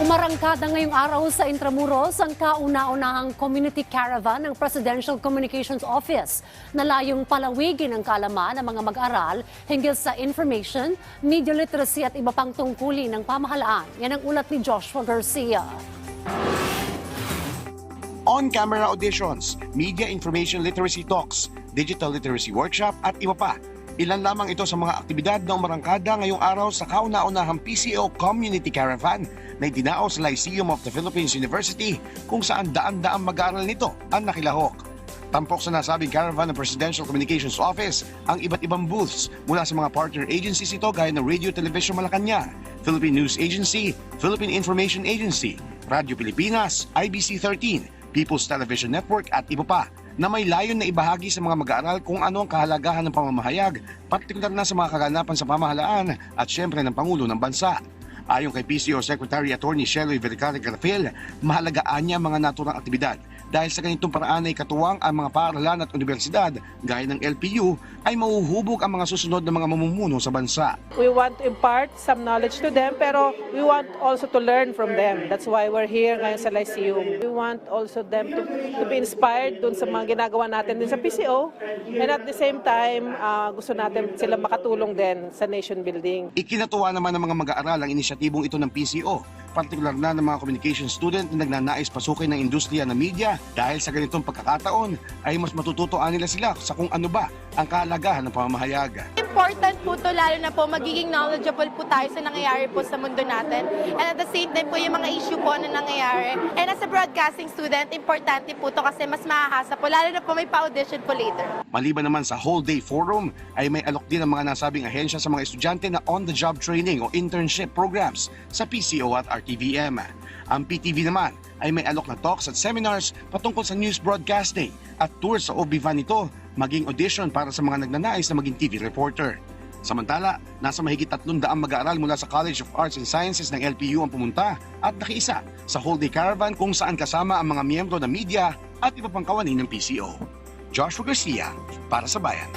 Umarangkada ngayong araw sa Intramuros ang kauna-unahang community caravan ng Presidential Communications Office na layong palawigin ang kalaman ng mga mag-aral hinggil sa information, media literacy at iba pang tungkulin ng pamahalaan. Yan ang ulat ni Joshua Garcia. on-camera auditions, media information literacy talks, digital literacy workshop at iba pa. Ilan lamang ito sa mga aktibidad na umarangkada ngayong araw sa kauna-unahang PCO Community Caravan na idinao sa Lyceum of the Philippines University kung saan daan-daang mag-aaral nito ang nakilahok. Tampok sa nasabing caravan ng Presidential Communications Office ang iba't ibang booths mula sa mga partner agencies ito gaya ng Radio Television Malacanang, Philippine News Agency, Philippine Information Agency, Radyo Pilipinas, IBC 13, People's Television Network at iba pa na may layon na ibahagi sa mga mag-aaral kung ano ang kahalagahan ng pamamahayag, partikular na sa mga kaganapan sa pamahalaan at syempre ng Pangulo ng Bansa. Ayon kay PCO Secretary Attorney Sheloy Vergara Garfiel, mahalagaan niya mga naturang aktibidad dahil sa ganitong paraan ay katuwang ang mga paaralan at universidad gaya ng LPU ay mauhubog ang mga susunod na mga mamumuno sa bansa. We want to impart some knowledge to them, pero we want also to learn from them. That's why we're here ngayon sa Lyceum. We want also them to, to be inspired dun sa mga ginagawa natin din sa PCO. And at the same time, ah, gusto natin sila makatulong din sa nation building. Ikinatuwa naman ng mga mag-aaral ang inisyatibong ito ng PCO, partikular na ng mga communication student na nagnanais pasukin ng industriya ng media dahil sa ganitong pagkakataon ay mas matututoan nila sila sa kung ano ba ang kahalagahan ng pamamahayag. Important po to lalo na po magiging knowledgeable po tayo sa nangyayari po sa mundo natin. And at the same time po yung mga issue po na nangyayari. And as a broadcasting student, importante po to kasi mas mahahasa po lalo na po may pa-audition po later. Maliban naman sa whole day forum ay may alok din ang mga nasabing ahensya sa mga estudyante na on-the-job training o internship programs sa PCO at RTVM. Ang PTV naman ay may alok na talks at seminars patungkol sa news broadcasting at tours sa OB van ito maging audition para sa mga nagnanais na maging TV reporter. Samantala, nasa mahigit 300 mag-aaral mula sa College of Arts and Sciences ng LPU ang pumunta at nakiisa sa whole day caravan kung saan kasama ang mga miyembro ng media at iba pang kawani ng PCO. Joshua Garcia para sa Bayan.